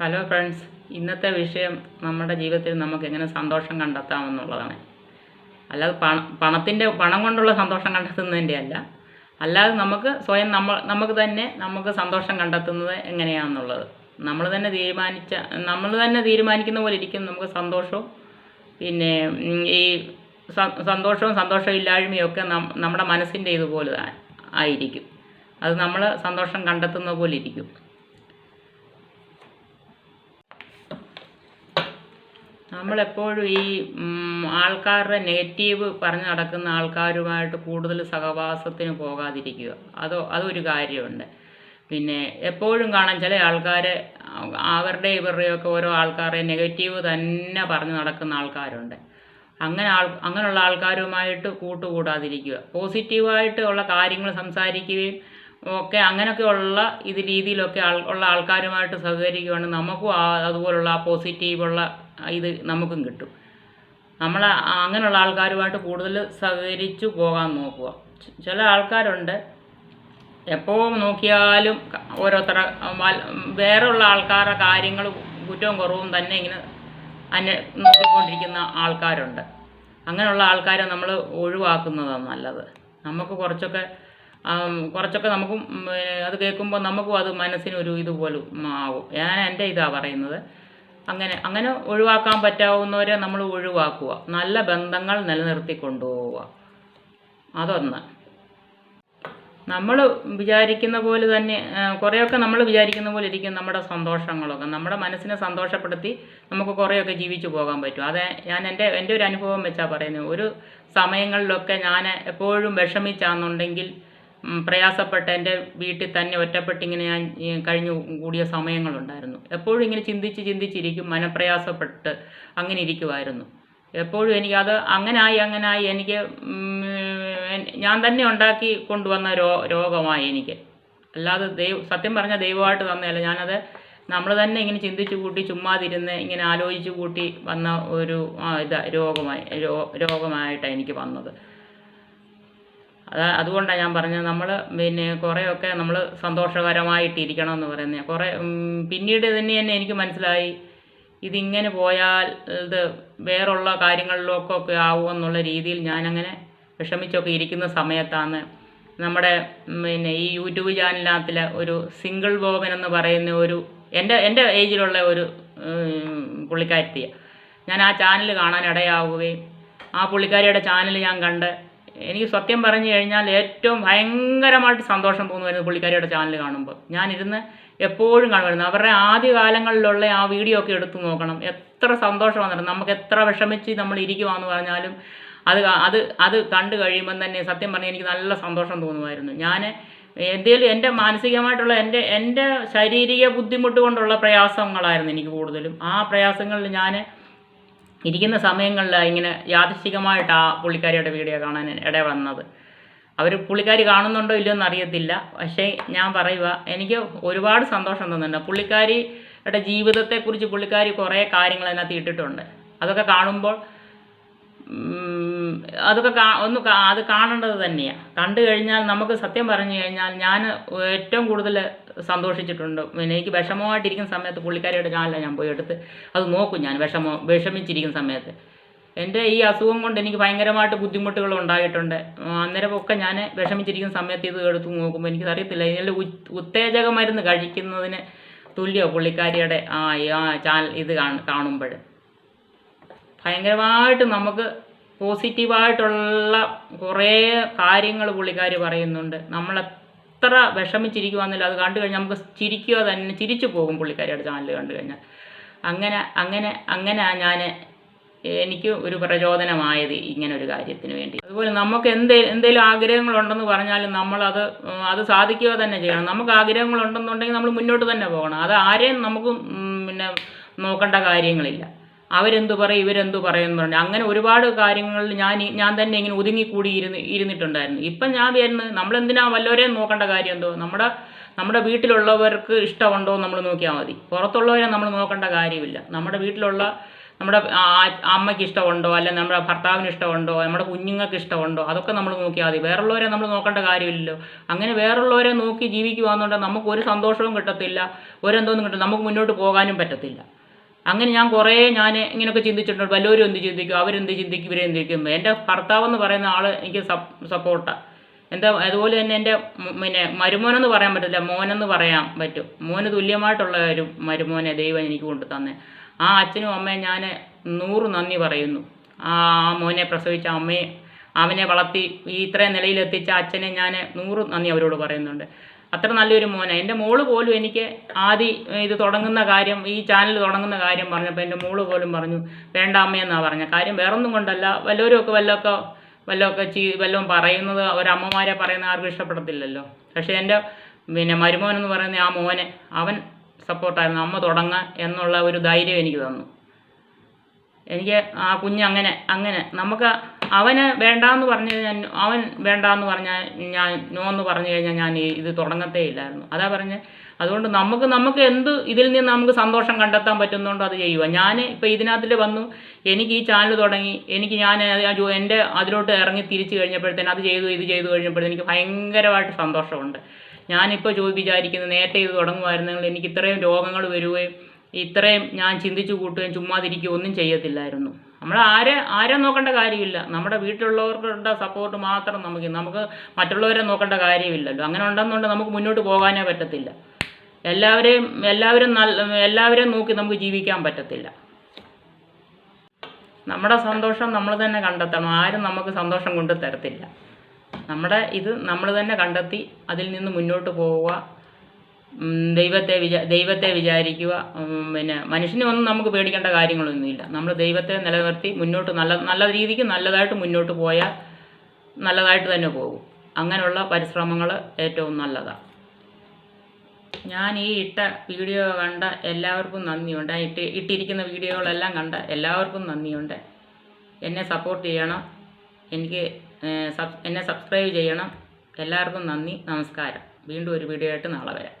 Hello friends ഇന്നത്തെ വിഷയം നമ്മുടെ ജീവിതത്തിൽ നമുക്ക് എങ്ങനെ സന്തോഷം കണ്ടെത്താമെന്നുള്ളതാണ്. അല്ലാതെ പണ പണത്തിന്റെ പണം കൊണ്ടുള്ള സന്തോഷം കണ്ടെത്തുന്നതിന്റെ അല്ല. അല്ലാതെ നമുക്ക് സ്വയം നമ്മൾ നമുക്ക് തന്നെ നമുക്ക് സന്തോഷം കണ്ടെത്തുന്നത് എങ്ങനെയാണെന്നുള്ളത് നമ്മൾ തന്നെ തീരുമാനിച്ച നമ്മൾ തന്നെ തീരുമാനിക്കുന്ന പോലെ ഇരിക്കും നമുക്ക് സന്തോഷവും. പിന്നെ ഈ സന്തോഷവും സന്തോഷവും സന്തോഷമില്ലായ്മയും ഒക്കെ നമ്മുടെ മനസ്സിന്റെ ഇതുപോലെ ആയിരിക്കും. അത് നമ്മൾ സന്തോഷം കണ്ടെത്തുന്ന പോലെ ഇരിക്കും. നമ്മളെപ്പോഴും ഈ ആൾക്കാരുടെ നെഗറ്റീവ് പറഞ്ഞു നടക്കുന്ന ആൾക്കാരുമായിട്ട് കൂടുതൽ സഹവാസത്തിന് പോകാതിരിക്കുക. അതോ അതൊരു കാര്യമുണ്ട്. പിന്നെ എപ്പോഴും കാണാൻ ചില ആൾക്കാരെ അവരുടെ ഇവരുടെയൊക്കെ ഓരോ ആൾക്കാരെ നെഗറ്റീവ് തന്നെ പറഞ്ഞു നടക്കുന്ന ആൾക്കാരുണ്ട്. അങ്ങനെ ആൾ അങ്ങനെയുള്ള ആൾക്കാരുമായിട്ട് കൂട്ടുകൂടാതിരിക്കുക. പോസിറ്റീവായിട്ട് ഉള്ള കാര്യങ്ങൾ സംസാരിക്കുകയും ഒക്കെ അങ്ങനെയൊക്കെയുള്ള ഇത് രീതിയിലൊക്കെ ആൾ ഉള്ള ആൾക്കാരുമായിട്ട് സഹകരിക്കുകയാണെങ്കിൽ നമുക്കും അതുപോലുള്ള ആ പോസിറ്റീവുള്ള ഇത് നമുക്കും കിട്ടും. നമ്മൾ അങ്ങനെയുള്ള ആൾക്കാരുമായിട്ട് കൂടുതൽ സഹകരിച്ചു പോകാൻ നോക്കുക. ചില ആൾക്കാരുണ്ട്. എപ്പോൾ നോക്കിയാലും ഓരോരുത്തരുടെ വേറെയുള്ള ആൾക്കാരുടെ കാര്യങ്ങൾ കുറ്റവും കുറവും തന്നെ ഇങ്ങനെ അന്വ നോക്കിക്കൊണ്ടിരിക്കുന്ന ആൾക്കാരുണ്ട്. അങ്ങനെയുള്ള ആൾക്കാരെ നമ്മൾ ഒഴിവാക്കുന്നതാണ് നല്ലത്. നമുക്ക് കുറച്ചൊക്കെ കുറച്ചൊക്കെ നമുക്കും അത് കേൾക്കുമ്പോൾ നമുക്കും അത് മനസ്സിനൊരു ഇതുപോലും ആവും. ഞാൻ എന്റെ ഇതാണ് പറയുന്നത്. അങ്ങനെ അങ്ങനെ ഒഴിവാക്കാൻ പറ്റാവുന്നവരെ നമ്മൾ ഒഴിവാക്കുക. നല്ല ബന്ധങ്ങൾ നിലനിർത്തി കൊണ്ടുപോവുക അതൊന്ന്. നമ്മൾ വിചാരിക്കുന്ന പോലെ തന്നെ കുറേയൊക്കെ നമ്മൾ വിചാരിക്കുന്ന പോലെ ഇരിക്കും നമ്മുടെ സന്തോഷങ്ങളൊക്കെ. നമ്മുടെ മനസ്സിനെ സന്തോഷപ്പെടുത്തി നമുക്ക് കുറേയൊക്കെ ജീവിച്ചു പോകാൻ പറ്റും. അതെ ഞാൻ എന്റെ എന്റെ ഒരു അനുഭവം വെച്ചാൽ പറയുന്നത്. ഒരു സമയങ്ങളിലൊക്കെ ഞാൻ എപ്പോഴും വിഷമിച്ചാന്നുണ്ടെങ്കിൽ പ്രയാസപ്പെട്ട് എന്റെ വീട്ടിൽ തന്നെ ഒറ്റപ്പെട്ടിങ്ങനെ ഞാൻ കഴിഞ്ഞു കൂടിയ സമയങ്ങളുണ്ടായിരുന്നു. എപ്പോഴും ഇങ്ങനെ ചിന്തിച്ച് ചിന്തിച്ചിരിക്കും മനപ്രയാസപ്പെട്ട് അങ്ങനെ ഇരിക്കുമായിരുന്നു എപ്പോഴും എനിക്കത് അങ്ങനായി അങ്ങനായി എനിക്ക് ഞാൻ തന്നെ ഉണ്ടാക്കി കൊണ്ടുവന്ന രോ രോഗമായി എനിക്ക്. അല്ലാതെ ദൈവ സത്യം പറഞ്ഞ ദൈവമായിട്ട് തന്നെയല്ല. ഞാനത് നമ്മൾ തന്നെ ഇങ്ങനെ ചിന്തിച്ചു കൂട്ടി ചുമ്മാതിരുന്ന് ഇങ്ങനെ ആലോചിച്ചു കൂട്ടി വന്ന ഒരു ഇത് രോഗമായി രോഗമായിട്ടാണ് എനിക്ക് വന്നത്. അത് അതുകൊണ്ടാണ് ഞാൻ പറഞ്ഞത് നമ്മൾ പിന്നെ കുറേയൊക്കെ നമ്മൾ സന്തോഷകരമായിട്ടിരിക്കണം എന്ന് പറയുന്നത് കുറേ പിന്നീട് തന്നെ തന്നെ എനിക്ക് മനസ്സിലായി ഇതിങ്ങനെ പോയാൽ ഇത് വേറുള്ള കാര്യങ്ങളിലൊക്കെ ഒക്കെ ആവുമെന്നുള്ള രീതിയിൽ ഞാനങ്ങനെ വിഷമിച്ചൊക്കെ ഇരിക്കുന്ന സമയത്താണ് നമ്മുടെ പിന്നെ ഈ യൂട്യൂബ് ചാനലിനകത്തിലെ ഒരു സിംഗിൾ ബോബൻ എന്ന് പറയുന്ന ഒരു എന്റെ എന്റെ ഏജിലുള്ള ഒരു പുള്ളിക്കാരത്തിയാണ് ഞാൻ ആ ചാനൽ കാണാൻ ഇടയാവുകയും ആ പുള്ളിക്കാരിയുടെ ചാനൽ ഞാൻ കണ്ട് എനിക്ക് സത്യം പറഞ്ഞു കഴിഞ്ഞാൽ ഏറ്റവും ഭയങ്കരമായിട്ട് സന്തോഷം തോന്നുമായിരുന്നു പുള്ളിക്കാരിയുടെ ചാനൽ കാണുമ്പോൾ. ഞാനിരുന്ന് എപ്പോഴും കാണുമായിരുന്നു. അവരുടെ ആദ്യ കാലങ്ങളിലുള്ള ആ വീഡിയോ ഒക്കെ എടുത്തു നോക്കണം. എത്ര സന്തോഷം വന്നിട്ടുണ്ട്. നമുക്ക് എത്ര വിഷമിച്ച് നമ്മൾ ഇരിക്കുവാന്ന് പറഞ്ഞാലും അത് അത് അത് കണ്ടു കഴിയുമ്പം തന്നെ സത്യം പറഞ്ഞാൽ എനിക്ക് നല്ല സന്തോഷം തോന്നുമായിരുന്നു. ഞാൻ എന്തെങ്കിലും എന്റെ മാനസികമായിട്ടുള്ള എന്റെ എന്റെ ശാരീരിക ബുദ്ധിമുട്ട് കൊണ്ടുള്ള പ്രയാസങ്ങളായിരുന്നു എനിക്ക് കൂടുതലും. ആ പ്രയാസങ്ങളിൽ ഞാൻ ഇരിക്കുന്ന സമയങ്ങളിൽ ഇങ്ങനെ യാദൃശികമായിട്ട് ആ പുള്ളിക്കാരിയുടെ വീഡിയോ കാണാൻ ഇട വന്നത്. അവർ പുള്ളിക്കാരി കാണുന്നുണ്ടോ ഇല്ലയോ എന്ന് അറിയത്തില്ല. പക്ഷേ ഞാൻ പറയുക എനിക്ക് ഒരുപാട് സന്തോഷം തോന്നുന്നുണ്ട് പുള്ളിക്കാരിയുടെ ജീവിതത്തെക്കുറിച്ച് പുള്ളിക്കാരി കുറേ കാര്യങ്ങൾ അതിനകത്ത് ഇട്ടിട്ടുണ്ട്. അതൊക്കെ കാണുമ്പോൾ അതൊക്കെ കാ ഒന്ന് അത് കാണേണ്ടത് തന്നെയാണ് കണ്ടു കഴിഞ്ഞാൽ നമുക്ക് സത്യം പറഞ്ഞു കഴിഞ്ഞാൽ ഞാൻ ഏറ്റവും കൂടുതൽ സന്തോഷിച്ചിട്ടുണ്ട്. പിന്നെ എനിക്ക് വിഷമമായിട്ടിരിക്കുന്ന സമയത്ത് പുള്ളിക്കാരിയുടെ ചാനലാണ് ഞാൻ പോയി എടുത്ത്. അത് നോക്കും ഞാൻ വിഷമം വിഷമിച്ചിരിക്കുന്ന സമയത്ത്. എന്റെ ഈ അസുഖം കൊണ്ട് എനിക്ക് ഭയങ്കരമായിട്ട് ബുദ്ധിമുട്ടുകൾ ഉണ്ടായിട്ടുണ്ട്. അന്നേരം അന്നേരമൊക്കെ ഞാൻ വിഷമിച്ചിരിക്കുന്ന സമയത്ത് ഇത് എടുത്ത് നോക്കുമ്പോൾ എനിക്ക് അറിയത്തില്ല ഇതിൽ ഉത്തേജക മരുന്ന് കഴിക്കുന്നതിന് തുല്യോ പുള്ളിക്കാരിയുടെ ആ ചാനൽ ഇത് കാണുമ്പോൾ ഭയങ്കരമായിട്ട് നമുക്ക് പോസിറ്റീവായിട്ടുള്ള കുറേ കാര്യങ്ങൾ പുള്ളിക്കാർ പറയുന്നുണ്ട്. നമ്മൾ എത്ര വിഷമിച്ചിരിക്കുവാന്നില്ല അത് കണ്ടു കഴിഞ്ഞാൽ നമുക്ക് ചിരിക്കുക തന്നെ ചിരിച്ചു പോകും പുള്ളിക്കാരിയുടെ ചാനൽ കണ്ടു കഴിഞ്ഞാൽ. അങ്ങനെ അങ്ങനെ അങ്ങനെ ഞാൻ എനിക്ക് ഒരു പ്രചോദനമായത് ഇങ്ങനെ ഒരു കാര്യത്തിന് വേണ്ടി. അതുപോലെ നമുക്ക് എന്തേ എന്തെങ്കിലും ആഗ്രഹങ്ങളുണ്ടെന്ന് പറഞ്ഞാലും നമ്മളത് അത് സാധിക്കുക തന്നെ ചെയ്യണം. നമുക്ക് ആഗ്രഹങ്ങളുണ്ടെന്നുണ്ടെങ്കിൽ നമ്മൾ മുന്നോട്ട് തന്നെ പോകണം. അത് ആരെയും നമുക്ക് പിന്നെ നോക്കേണ്ട കാര്യങ്ങളില്ല. അവരെന്തു പറയും ഇവരെന്തു പറയുന്നുണ്ട് അങ്ങനെ ഒരുപാട് കാര്യങ്ങളിൽ ഞാൻ ഞാൻ തന്നെ ഇങ്ങനെ ഒതുങ്ങിക്കൂടി ഇരുന്ന് ഇരുന്നിട്ടുണ്ടായിരുന്നു. ഇപ്പം ഞാൻ വരുന്നത് നമ്മളെന്തിനാ വല്ലവരെയും നോക്കേണ്ട കാര്യം എന്തോ? നമ്മുടെ നമ്മുടെ വീട്ടിലുള്ളവർക്ക് ഇഷ്ടമുണ്ടോ നമ്മൾ നോക്കിയാൽ മതി. പുറത്തുള്ളവരെ നമ്മൾ നോക്കേണ്ട കാര്യമില്ല. നമ്മുടെ വീട്ടിലുള്ള നമ്മുടെ അമ്മയ്ക്ക് ഇഷ്ടമുണ്ടോ? അല്ലെ നമ്മുടെ ഭർത്താവിന് ഇഷ്ടമുണ്ടോ? നമ്മുടെ കുഞ്ഞുങ്ങൾക്ക് ഇഷ്ടമുണ്ടോ? അതൊക്കെ നമ്മൾ നോക്കിയാൽ മതി. വേറുള്ളവരെ നമ്മൾ നോക്കേണ്ട കാര്യമില്ലല്ലോ. അങ്ങനെ വേറുള്ളവരെ നോക്കി ജീവിക്കുക എന്നുണ്ടെങ്കിൽ നമുക്ക് ഒരു സന്തോഷവും കിട്ടത്തില്ല. ഒരെന്തോന്നും കിട്ടും നമുക്ക് മുന്നോട്ട് പോകാനും പറ്റത്തില്ല. അങ്ങനെ ഞാൻ കുറേ ഞാൻ ഇങ്ങനെയൊക്കെ ചിന്തിച്ചിട്ടുണ്ട്. വല്ലവരും എന്ത് ചിന്തിക്കും? അവരെന്ത് ചിന്തിക്കും? ഇവരെന്ത് ചിന്തിക്കും? എന്റെ ഭർത്താവ് എന്ന് പറയുന്ന ആൾ എനിക്ക് സപ്പോർട്ടാണ് എന്താ അതുപോലെ തന്നെ എന്റെ പിന്നെ മരുമോനെന്ന് പറയാൻ പറ്റില്ല മോനെന്ന് പറയാൻ പറ്റും. മോന് തുല്യമായിട്ടുള്ള ഒരു മരുമോനെ ദൈവം എനിക്ക് കൊണ്ടു തന്നെ. ആ അച്ഛനും അമ്മയും ഞാൻ നൂറ് നന്ദി പറയുന്നു. ആ മോനെ പ്രസവിച്ച അമ്മയെ അവനെ വളർത്തി ഈ ഇത്രയും നിലയിലെത്തിച്ച അച്ഛനെ ഞാൻ നൂറ് നന്ദി അവരോട് പറയുന്നുണ്ട്. അത്ര നല്ലൊരു മോനെ. എന്റെ മോൾ പോലും എനിക്ക് ആദ്യം ഇത് തുടങ്ങുന്ന കാര്യം ഈ ചാനൽ തുടങ്ങുന്ന കാര്യം പറഞ്ഞപ്പോൾ എന്റെ മോൾ പോലും പറഞ്ഞു വേണ്ട അമ്മയെന്നാണ് പറഞ്ഞ. കാര്യം വേറൊന്നും കൊണ്ടല്ല. വല്ലവരും ഒക്കെ വല്ലതൊക്കെ വല്ലതൊക്കെ ചീ വല്ലതും പറയുന്നത് ഒരമ്മമാരെ പറയുന്ന ആർക്കും ഇഷ്ടപ്പെടത്തില്ലല്ലോ. പക്ഷേ എന്റെ പിന്നെ മരുമോൻ എന്ന് പറയുന്ന ആ മോനെ അവൻ സപ്പോർട്ടായിരുന്നു അമ്മ തുടങ്ങാൻ എന്നുള്ള ഒരു ധൈര്യം എനിക്ക് തന്നു. എനിക്ക് ആ കുഞ്ഞ് അങ്ങനെ അങ്ങനെ. നമുക്ക് അവന് വേണ്ടാന്ന് പറഞ്ഞു കഴിഞ്ഞാൽ അവൻ വേണ്ടാന്ന് പറഞ്ഞാൽ ഞാൻ നോ എന്ന് പറഞ്ഞു കഴിഞ്ഞാൽ ഞാൻ ഇത് തുടങ്ങത്തേ ഇല്ലായിരുന്നു. അതാ പറഞ്ഞ്. അതുകൊണ്ട് നമുക്ക് നമുക്ക് എന്ത് ഇതിൽ നിന്ന് നമുക്ക് സന്തോഷം കണ്ടെത്താൻ പറ്റുന്നുണ്ടോ അത് ചെയ്യുക ഞാൻ ഇപ്പോൾ ഇതിനകത്തിൽ വന്നു എനിക്ക് ഈ ചാനൽ തുടങ്ങി എനിക്ക് ഞാൻ എന്റെ അതിലോട്ട് ഇറങ്ങി തിരിച്ചു കഴിഞ്ഞപ്പോഴത്തേന് അത് ചെയ്തു ഇത് ചെയ്തു കഴിഞ്ഞപ്പോഴത്തേന് എനിക്ക് ഭയങ്കരമായിട്ട് സന്തോഷമുണ്ട്. ഞാനിപ്പോൾ ചോദിച്ചു വിചാരിക്കുന്നത് നേരത്തെ ഇത് തുടങ്ങുമായിരുന്നെങ്കിൽ എനിക്ക് ഇത്രയും രോഗങ്ങൾ വരികയും ഇത്രയും ഞാൻ ചിന്തിച്ചു കൂട്ടുകയും ചുമ്മാതിരിക്കുകയും ഒന്നും ചെയ്യത്തില്ലായിരുന്നു. നമ്മൾ ആരെ ആരെ നോക്കേണ്ട കാര്യമില്ല. നമ്മുടെ വീട്ടിലുള്ളവർക്കുള്ള സപ്പോർട്ട് മാത്രം നമുക്ക് നമുക്ക് മറ്റുള്ളവരെ നോക്കേണ്ട കാര്യമില്ലല്ലോ. അങ്ങനെ ഉണ്ടെന്നുണ്ടെങ്കിൽ നമുക്ക് മുന്നോട്ട് പോകാനേ പറ്റത്തില്ല. എല്ലാവരെയും എല്ലാവരും നല്ല എല്ലാവരെയും നോക്കി നമുക്ക് ജീവിക്കാൻ പറ്റത്തില്ല. നമ്മുടെ സന്തോഷം നമ്മൾ തന്നെ കണ്ടെത്തണം. ആരും നമുക്ക് സന്തോഷം കൊണ്ട് തരത്തില്ല നമ്മുടെ ഇത് നമ്മൾ തന്നെ കണ്ടെത്തി അതിൽ നിന്ന് മുന്നോട്ട് പോവുക ദൈവത്തെ വിചാ ദൈവത്തെ വിചാരിക്കുക പിന്നെ മനുഷ്യനെ ഒന്നും നമുക്ക് പേടിക്കേണ്ട കാര്യങ്ങളൊന്നുമില്ല. നമ്മൾ ദൈവത്തെ നിലനിർത്തി മുന്നോട്ട് നല്ല നല്ല രീതിക്ക് നല്ലതായിട്ട് മുന്നോട്ട് പോയാൽ നല്ലതായിട്ട് തന്നെ പോകും. അങ്ങനെയുള്ള പരിശ്രമങ്ങൾ ഏറ്റവും നല്ലതാണ് ഞാൻ ഈ ഇട്ട വീഡിയോ കണ്ട എല്ലാവർക്കും നന്ദിയുണ്ട്. ഇട്ട് ഇട്ടിരിക്കുന്ന വീഡിയോകളെല്ലാം കണ്ട എല്ലാവർക്കും നന്ദിയുണ്ട്. എന്നെ സപ്പോർട്ട് ചെയ്യണം. എനിക്ക് എന്നെ സബ്സ്ക്രൈബ് ചെയ്യണം. എല്ലാവർക്കും നന്ദി നമസ്കാരം. വീണ്ടും ഒരു വീഡിയോ ആയിട്ട് നാളെ വരാം.